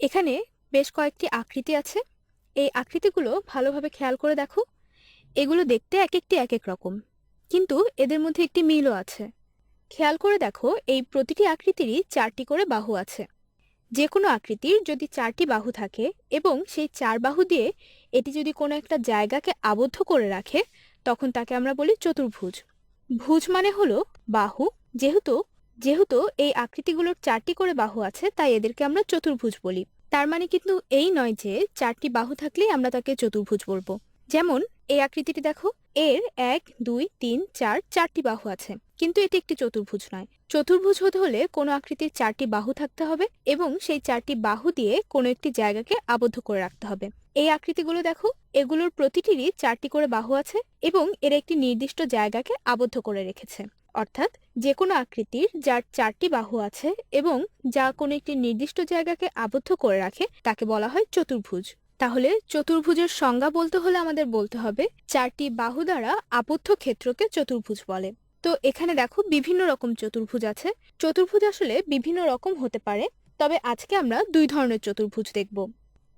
এখানে বেশ কয়েকটি আকৃতি আছে। এই আকৃতিগুলো ভালোভাবে খেয়াল করে দেখো। এগুলো দেখতে এক একটি এক এক রকম। কিন্তু এদের মধ্যে একটি মিলও আছে। খেয়াল করে দেখো, এই প্রতিটি আকৃতিরই চারটি করে বাহু আছে। যে কোনো আকৃতির যদি চারটি বাহু থাকে এবং সেই চার বাহু দিয়ে এটি যদি কোনো একটা জায়গাকে আবদ্ধ করে রাখে, তখন তাকে আমরা বলি চতুর্ভুজ। ভুজ মানে হলো বাহু, যেহেতু যেহেতু এই আকৃতিগুলোর চারটি করে বাহু আছে, তাই এদেরকে আমরা চতুর্ভুজ বলি। তার মানে কিন্তু এই নয় যে চারটি বাহু থাকলেই আমরা তাকে চতুর্ভুজ বলব। যেমন, এই আকৃতিটি দেখো, এর এক, দুই, তিন, চার, চারটি বাহু আছে। কিন্তু এটি একটি চতুর্ভুজ নয়। চতুর্ভুজ হতে হলে কোনো আকৃতির চারটি বাহু থাকতে হবে এবং সেই চারটি বাহু দিয়ে কোনো একটি জায়গাকে আবদ্ধ করে রাখতে হবে। এই আকৃতিগুলো দেখো, এগুলোর প্রতিটিরই চারটি করে বাহু আছে এবং এরা একটি নির্দিষ্ট জায়গাকে আবদ্ধ করে রেখেছে। অর্থাৎ যে কোনো আকৃতির যার চারটি বাহু আছে এবং যা কোনো একটি নির্দিষ্ট জায়গাকে আবদ্ধ করে রাখে, তাকে বলা হয় চতুর্ভুজ। তাহলে চতুর্ভুজের সংজ্ঞা বলতে হলে আমাদের বলতে হবে চারটি বাহু দ্বারা আবদ্ধ ক্ষেত্রকে চতুর্ভুজ বলে। তো এখানে দেখো বিভিন্ন রকম চতুর্ভুজ আছে। চতুর্ভুজ আসলে বিভিন্ন রকম হতে পারে, তবে আজকে আমরা দুই ধরনের চতুর্ভুজ দেখব।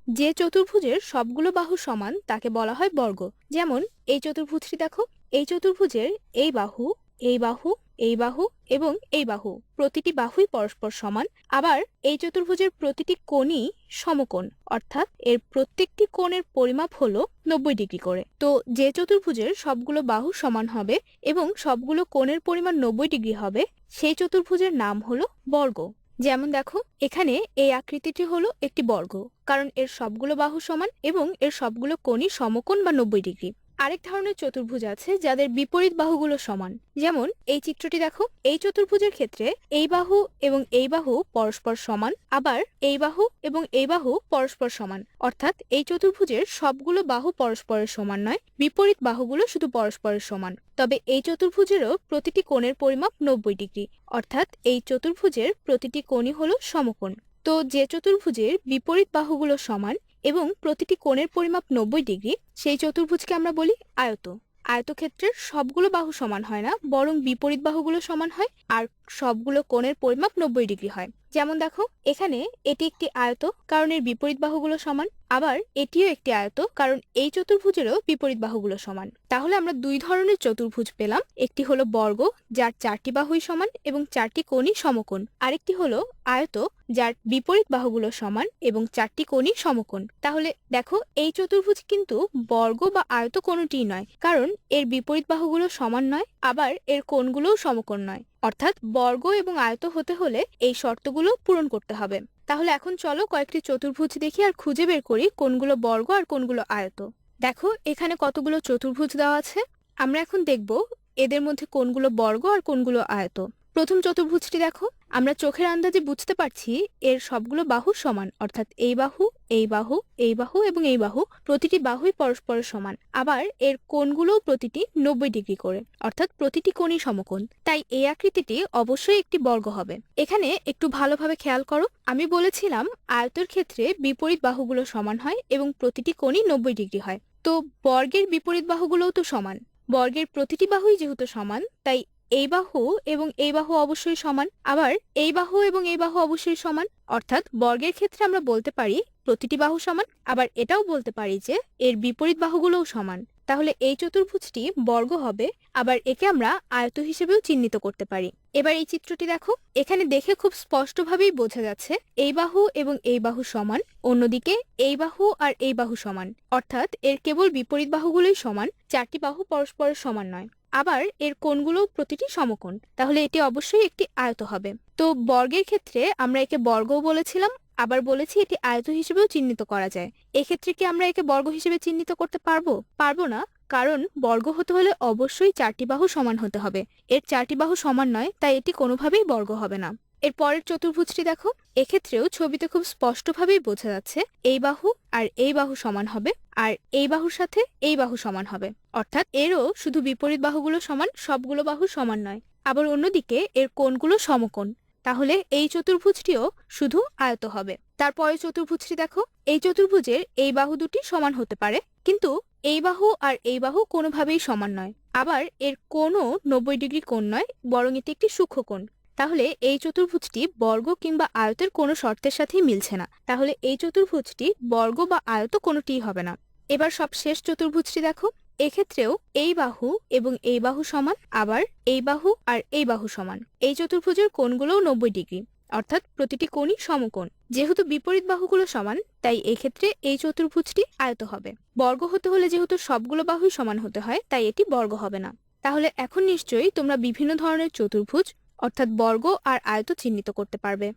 যে চতুর্ভুজের সবগুলো বাহু সমান, তাকে বলা হয় বর্গ। যেমন এই চতুর্ভুজটি দেখো, এই চতুর্ভুজের এই বাহু এই বাহু এই বাহু এবং এই বাহু। প্রতিটি বাহুই পরস্পর সমান। আবার এই চতুর্ভুজের প্রতিটি কোণই সমকোণ। অর্থাৎ এর প্রত্যেকটি কোণের পরিমাপ হল নব্বই ডিগ্রি করে। তো যে চতুর্ভুজের সবগুলো বাহু সমান হবে এবং সবগুলো কোণের পরিমাণ নব্বই ডিগ্রি হবে, সেই চতুর্ভুজের নাম হলো বর্গ। যেমন দেখো, এখানে এই আকৃতিটি হলো একটি বর্গ। কারণ এর সবগুলো বাহু সমান এবং এর সবগুলো কোণই সমকোণ বা নব্বই ডিগ্রি। আরেক ধরনের চতুর্ভুজ আছে যাদের বিপরীত বাহুগুলো সমান। যেমন, এই চিত্রটি দেখো, এই চতুর্ভুজের ক্ষেত্রে এই বাহু এবং এই বাহু পরস্পর সমান, আবার এই বাহু এবং এই বাহু পরস্পর সমান। অর্থাৎ এই চতুর্ভুজের সবগুলো বাহু পরস্পরের সমান নয়, বিপরীত বাহুগুলো শুধু পরস্পরের সমান। তবে এই চতুর্ভুজেরও প্রতিটি কোণের পরিমাপ নব্বই ডিগ্রি, অর্থাৎ এই চতুর্ভুজের প্রতিটি কোণই হলো সমকোণ। তো যে চতুর্ভুজের বিপরীত বাহুগুলো সমান এবং প্রতিটি কোণের পরিমাপ নব্বই ডিগ্রি, সেই চতুর্ভুজকে আমরা বলি আয়ত। আয়তক্ষেত্রের সবগুলো বাহু সমান হয় না, বরং বিপরীত বাহুগুলো সমান হয়, আর সবগুলো কোণের পরিমাপ নব্বই ডিগ্রি হয়। যেমন দেখো, এখানে এটি একটি আয়ত, কারণ এর বিপরীত বাহুগুলো সমান। আবার এটিও একটি আয়ত, কারণ এই চতুর্ভুজেরও বিপরীত বাহুগুলো সমান। তাহলে আমরা দুই ধরনের চতুর্ভুজ পেলাম। একটি হলো বর্গ, যার চারটি বাহুই সমান এবং চারটি কোণই সমকোণ। আরেকটি হলো আয়ত, যার বিপরীত বাহুগুলো সমান এবং চারটি কোণই সমকোণ। তাহলে দেখো, এই চতুর্ভুজ কিন্তু বর্গ বা আয়ত কোনোটিই নয়, কারণ এর বিপরীত বাহুগুলো সমান নয়। আবার এর কোণগুলোও সমকোণ নয়। অর্থাৎ বর্গ এবং আয়ত হতে হলে এই শর্তগুলো পূরণ করতে হবে। তাহলে এখন চলো কয়েকটি চতুর্ভুজ দেখি আর খুঁজে বের করি কোনগুলো বর্গ আর কোনগুলো আয়ত। দেখো, এখানে কতগুলো চতুর্ভুজ দেওয়া আছে। আমরা এখন দেখব এদের মধ্যে কোনগুলো বর্গ আর কোনগুলো আয়ত। প্রথম চতুর্ভুজটি দেখো। আমরা চোখের আন্দাজে বুঝতে পারছি এর সবগুলো বাহু সমান, অর্থাৎ এই বাহু এই বাহু এই বাহু এবং এই বাহু প্রতিটি বাহুই পরস্পরের সমান। আবার এর কোণগুলোও প্রতিটি নব্বই ডিগ্রি করে, অর্থাৎ প্রতিটি কোণই সমকোণ। তাই এই আকৃতিটি অবশ্যই একটি বর্গ হবে। এখানে একটু ভালোভাবে খেয়াল করো, আমি বলেছিলাম আয়তের ক্ষেত্রে বিপরীত বাহুগুলো সমান হয় এবং প্রতিটি কোণই নব্বই ডিগ্রি হয়। তো বর্গের বিপরীত বাহুগুলোও তো সমান। বর্গের প্রতিটি বাহুই যেহেতু সমান, তাই এই বাহু এবং এই বাহু অবশ্যই সমান। আবার এই বাহু এবং এই বাহু অবশ্যই সমান, অর্থাৎ বর্গের ক্ষেত্রে আমরা বলতে পারি প্রতিটি বাহু সমান, আবার এটাও বলতে পারি যে এর বিপরীত বাহুগুলোও সমান। তাহলে এই চতুর্ভুজটি বর্গ হবে, আবার একে আমরা আয়ত হিসেবেও চিহ্নিত করতে পারি। এবার এই চিত্রটি দেখো। এখানে দেখে খুব স্পষ্টভাবেই বোঝা যাচ্ছে, এই বাহু এবং এই বাহু সমান, অন্যদিকে এই বাহু আর এই বাহু সমান। অর্থাৎ এর কেবল বিপরীত বাহুগুলোই সমান, চারটি বাহু পরস্পরের সমান নয়। আবার এর কোণগুলো প্রতিটি সমকোণ। তাহলে এটি অবশ্যই একটি আয়ত হবে। তো বর্গের ক্ষেত্রে আমরা একে বর্গও বলেছিলাম আবার বলেছি এটি আয়ত হিসেবেও চিহ্নিত করা যায়। এক্ষেত্রে কি আমরা একে বর্গ হিসেবে চিহ্নিত করতে পারব? পারব না, কারণ বর্গ হতে হলে অবশ্যই চারটি বাহু সমান হতে হবে। এর চারটি বাহু সমান নয়, তাই এটি কোনোভাবেই বর্গ হবে না। এর পরের চতুর্ভুজটি দেখো, এক্ষেত্রেও ছবিতে খুব স্পষ্টভাবেই বোঝা যাচ্ছে, এই বাহু আর এই বাহু সমান হবে, আর এই বাহুর সাথে এই বাহু সমান হবে। অর্থাৎ এরও শুধু বিপরীত বাহুগুলো সমান, সবগুলো বাহু সমান নয়। আবার অন্যদিকে এর কোণগুলো সমকোণ। তাহলে এই চতুর্ভুজটিও শুধু আয়ত হবে। তারপরে চতুর্ভুজটি দেখো, এই চতুর্ভুজের এই বাহু দুটি সমান হতে পারে, কিন্তু এই বাহু আর এই বাহু কোনোভাবেই সমান নয়। আবার এর কোণও নব্বই ডিগ্রি কোণ নয়, বরং এটি একটি সূক্ষ্ম কোণ। তাহলে এই চতুর্ভুজটি বর্গ কিংবা আয়তের কোনো শর্তের সাথেই মিলছে না। তাহলে এই চতুর্ভুজটি বর্গ বা আয়ত কোনোটিই হবে না। এবার সব শেষ চতুর্ভুজটি দেখো এক্ষেত্রেও এই বাহু এবং এই বাহু সমান, আবার এই বাহু আর এই বাহু সমান। এই চতুর্ভুজের কোণগুলোও নব্বই ডিগ্রি, অর্থাৎ প্রতিটি কোণই সমকোণ। যেহেতু বিপরীত বাহুগুলো সমান, তাই এক্ষেত্রে এই চতুর্ভুজটি আয়ত হবে। বর্গ হতে হলে যেহেতু সবগুলো বাহুই সমান হতে হয়, তাই এটি বর্গ হবে না। তাহলে এখন নিশ্চয়ই তোমরা বিভিন্ন ধরনের চতুর্ভুজ, অর্থাৎ বর্গ আর আয়ত চিহ্নিত করতে পারবে।